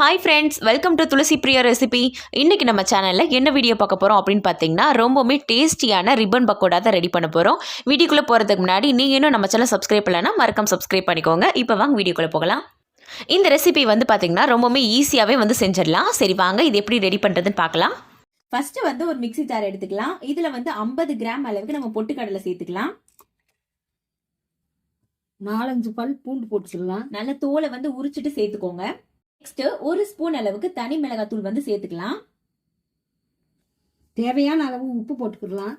Hi friends welcome to Thulasi Priya recipe இன்றைக்கி நம்ம சேனலில் என்ன வீடியோ பார்க்க போகிறோம் அப்படின்னு பார்த்தீங்கன்னா ரொம்பவுமே டேஸ்டியான ரிப்பன் பக்கோடா தான் ரெடி பண்ண போகிறோம் வீடியோக்குள்ளே போகிறதுக்கு முன்னாடி நீங்கள் இன்னும் நம்ம சேனல் சப்ஸ்கிரைப் பண்ணலன்னா மறக்காம சப்ஸ்கிரைப் பண்ணிக்கோங்க. இப்போ வாங்க வீடியோக்குள்ளே போகலாம். இந்த ரெசிபி வந்து பார்த்தீங்கன்னா ரொம்பவுமே ஈஸியாகவே வந்து செஞ்சிடலாம். சரி வாங்க இது எப்படி ரெடி பண்ணுறதுன்னு பார்க்கலாம். ஃபஸ்ட்டு வந்து ஒரு மிக்ஸி ஜார் எடுத்துக்கலாம். இதில் வந்து 50 கிராம் அளவுக்கு நம்ம பொட்டுக்கடலை சேர்த்துக்கலாம். நாலஞ்சு பல் பூண்டு போட்டுக்கலாம் நல்ல தோலை வந்து உரிச்சிட்டு சேர்த்துக்கோங்க. நெக்ஸ்ட் ஒரு ஸ்பூன் அளவுக்கு தனி மிளகாத்தூள் வந்து சேர்த்துக்கலாம். தேவையான அளவு உப்பு போட்டுக்கலாம்.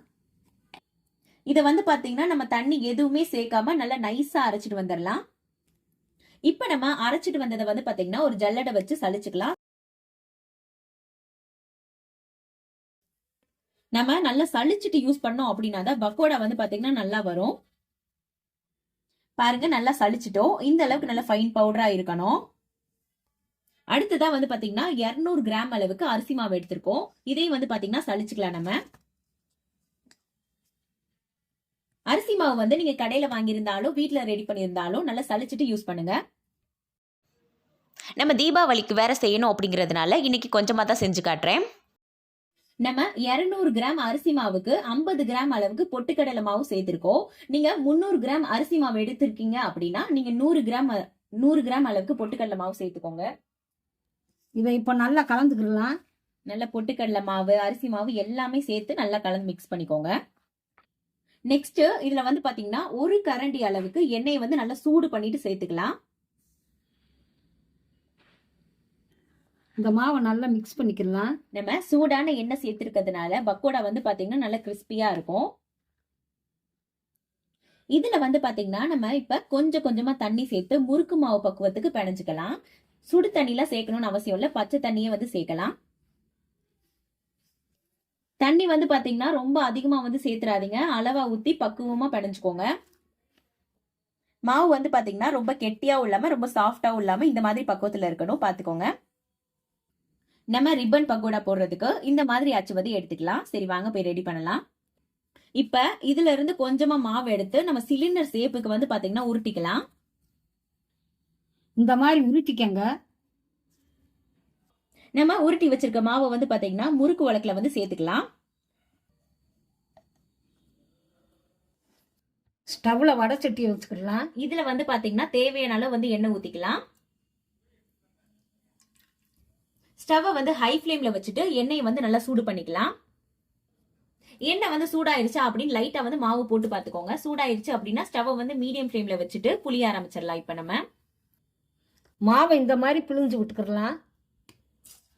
இதை வந்து பாத்தீங்கன்னா நம்ம தண்ணி எதுவுமே சேர்க்காம நல்லா நைஸா அரைச்சிட்டு வந்துடலாம். இப்ப நம்ம அரைச்சிட்டு வந்ததை வந்து பாத்தீங்கன்னா ஒரு ஜல்லடை வச்சு சலிச்சுக்கலாம் நம்ம நல்லா சலிச்சிட்டு யூஸ் பண்ணோம் அப்படின்னா தான் பக்கோடா வந்து பாத்தீங்கன்னா நல்லா வரும். பாருங்க நல்லா சலிச்சிட்டோம் இந்த அளவுக்கு நல்லா ஃபைன் பவுடரா இருக்கணும். அடுத்ததா வந்து பாத்தீங்கன்னா 200 கிராம் அளவுக்கு அரிசி மாவு எடுத்திருக்கோம். இதையும் வந்து பாத்தீங்கன்னா சலிச்சுக்கலாம் நம்ம. அரிசி மாவு வந்து நீங்க கடையில வாங்கியிருந்தாலும் வீட்ல ரெடி பண்ணியிருந்தாலும் நல்லா சலிச்சிட்டு யூஸ் பண்ணுங்க. நம்ம தீபாவளிக்கு வேற செய்யணும் அப்படிங்கிறதுனால இன்னைக்கு கொஞ்சமாக தான் செஞ்சு காட்டுறேன். நம்ம 200 கிராம் அரிசி மாவுக்கு 50 கிராம் அளவுக்கு பொட்டுக்கடலை மாவு சேர்த்திருக்கோம். நீங்க 300 கிராம் அரிசி மாவு எடுத்திருக்கீங்க அப்படின்னா நீங்க 100 கிராம் நூறு கிராம் அளவுக்கு பொட்டுக்கடலை மாவு சேர்த்துக்கோங்க. இதை இப்போ நல்லா கலந்துக்கலாம் நல்ல பொட்டுக்கடலை மாவு அரிசி மாவு எல்லாமே சேர்த்து நல்லா கலந்து மிக்ஸ் பண்ணிக்கோங்க. நெக்ஸ்ட் இதுல வந்து பாத்தீங்கன்னா ஒரு கரண்டி அளவுக்கு எண்ணெயை வந்து நல்லா சூடு பண்ணிட்டு சேர்த்துக்கலாம். இந்த மாவை நல்லா மிக்ஸ் பண்ணிக்கலாம் நம்ம சூடான எண்ணெய் சேர்த்திருக்கிறதுனால பக்கோடா வந்து பாத்தீங்கன்னா நல்லா கிறிஸ்பியா இருக்கும். இதுல வந்து பாத்தீங்கன்னா நம்ம இப்ப கொஞ்சம் கொஞ்சமா தண்ணி சேர்த்து முறுக்கு மாவு பக்குவத்துக்கு பிணைஞ்சுக்கலாம். சுடு தண்ணிலாம் சேர்க்கணும்னு அவசியம் இல்லை. பச்சை தண்ணியே வந்து சேர்க்கலாம். தண்ணி வந்து பார்த்தீங்கன்னா ரொம்ப அதிகமாக வந்து சேர்த்துறாதீங்க. அளவாக ஊற்றி பக்குவமாக பிணைஞ்சுக்கோங்க மாவு வந்து பார்த்தீங்கன்னா ரொம்ப கெட்டியாகவும் இல்லாமல் ரொம்ப சாஃப்டாகவும் இல்லாமல் இந்த மாதிரி பக்குவத்தில் இருக்கணும். பார்த்துக்கோங்க நம்ம ரிப்பன் பக்கோடா போடுறதுக்கு இந்த மாதிரி அச்சுவதி எடுத்துக்கலாம். சரி வாங்க போய் ரெடி பண்ணலாம். இப்போ இதுல இருந்து கொஞ்சமா மாவு எடுத்து நம்ம சிலிண்டர் சேப்புக்கு வந்து பார்த்தீங்கன்னா உருட்டிக்கலாம். இந்த மாதிரி உருட்டிக்கங்க. நம்ம உருட்டி வச்சிருக்க மாவை வந்து பாத்தீங்கன்னா முறுக்கு வழக்குல வந்து சேர்த்துக்கலாம். ஸ்டவ்ல வடை சட்டியை வச்சுக்கலாம் இதுல வந்து பாத்தீங்கன்னா தேவையான அளவு வந்து எண்ணெய் ஊத்திக்கலாம். ஸ்டவ்வை வந்து ஹை ஃப்ளேம்ல வச்சுட்டு எண்ணெயை வந்து நல்லா சூடு பண்ணிக்கலாம். எண்ணெய் வந்து சூடாயிருச்சா அப்படின்னு லைட்டா வந்து மாவு போட்டு பாத்துக்கோங்க. சூடாயிருச்சு அப்படின்னா ஸ்டவ்வை வந்து மீடியம் ஃப்ளேம்ல வச்சுட்டு புளிய ஆரம்பிச்சிடலாம் இப்ப நம்ம. மாவை இந்த மாதிரி பிழிஞ்சு விட்டுக்கலாம்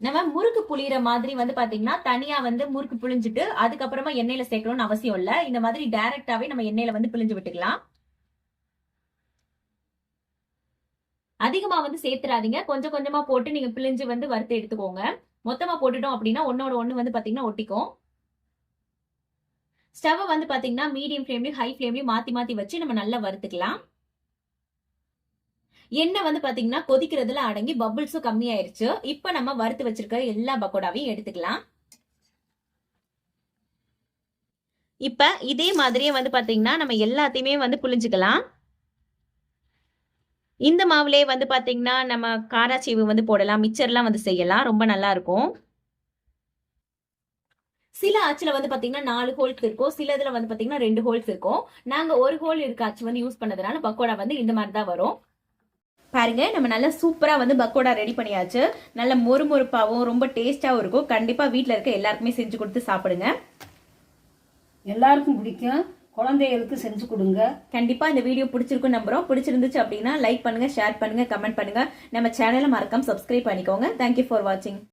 நம்ம முறுக்கு புளியற மாதிரி வந்து பாத்தீங்கன்னா தனியா வந்து முறுக்கு புளிஞ்சிட்டு அதுக்கப்புறமா எண்ணெயில சேர்க்கணும்னு அவசியம் இல்ல. இந்த மாதிரி டைரக்டாவே நம்ம எண்ணெயில வந்து பிழிஞ்சு விட்டுக்கலாம். அதிகமா வந்து சேர்த்துறாதீங்க. கொஞ்சம் கொஞ்சமா போட்டு நீங்க பிழிஞ்சு வந்து வறுத்து எடுத்துக்கோங்க. மொத்தமா போட்டுட்டோம் அப்படின்னா ஒன்னோட ஒண்ணு வந்து பாத்தீங்கன்னா ஒட்டிக்கும். ஸ்டவ் வந்து பாத்தீங்கன்னா மீடியம் ஃப்ளேம்லயும் ஹை ஃப்ளேம்லயும் மாத்தி மாத்தி வச்சு நம்ம நல்லா வறுத்துக்கலாம். எண்ணெய் வந்து பாத்தீங்கன்னா கொதிக்கிறதுல அடங்கி பபிள்ஸும் கம்மியாயிருச்சு. இப்ப நம்ம வறுத்து வச்சிருக்க எல்லா பக்கோடாவையும் எடுத்துக்கலாம். இப்ப இதே மாதிரியே வந்து பாத்தீங்கன்னா நம்ம எல்லாத்தையுமே வந்து புளிஞ்சுக்கலாம் இந்த மாவுலயே வந்து பாத்தீங்கன்னா நம்ம காராச்சீவு வந்து போடலாம் மிச்சர்லாம் வந்து செய்யலாம். ரொம்ப நல்லா இருக்கும் சில ஆச்சுல வந்து பாத்தீங்கன்னா நாலு ஹோல்ஸ் இருக்கும். சில இதுல வந்து பாத்தீங்கன்னா ரெண்டு ஹோல்ஸ் இருக்கும். நாங்க ஒரு ஹோல் இருக்க ஆச்சு வந்து யூஸ் பண்ணதுனால பக்கோடா வந்து இந்த மாதிரி தான் வரும். பாருங்க நம்ம நல்லா சூப்பரா வந்து பக்கோடா ரெடி பண்ணியாச்சு. நல்ல மொறு மொறுப்பாவும் ரொம்ப டேஸ்டாவும் இருக்கும். கண்டிப்பா வீட்ல இருக்க எல்லாருக்குமே செஞ்சு கொடுத்து சாப்பிடுங்க. எல்லாருக்கும் பிடிக்கும். குழந்தைகளுக்கு செஞ்சு கொடுங்க. கண்டிப்பா இந்த வீடியோ பிடிச்சிருக்கும் நம்புறோம். பிடிச்சிருந்துச்சு அப்படின்னா லைக் பண்ணுங்க ஷேர் பண்ணுங்க கமெண்ட் பண்ணுங்க. நம்ம சேனலை மறக்காம சப்ஸ்கிரைப் பண்ணிக்கோங்க. தேங்க்யூ ஃபார் வாட்சிங்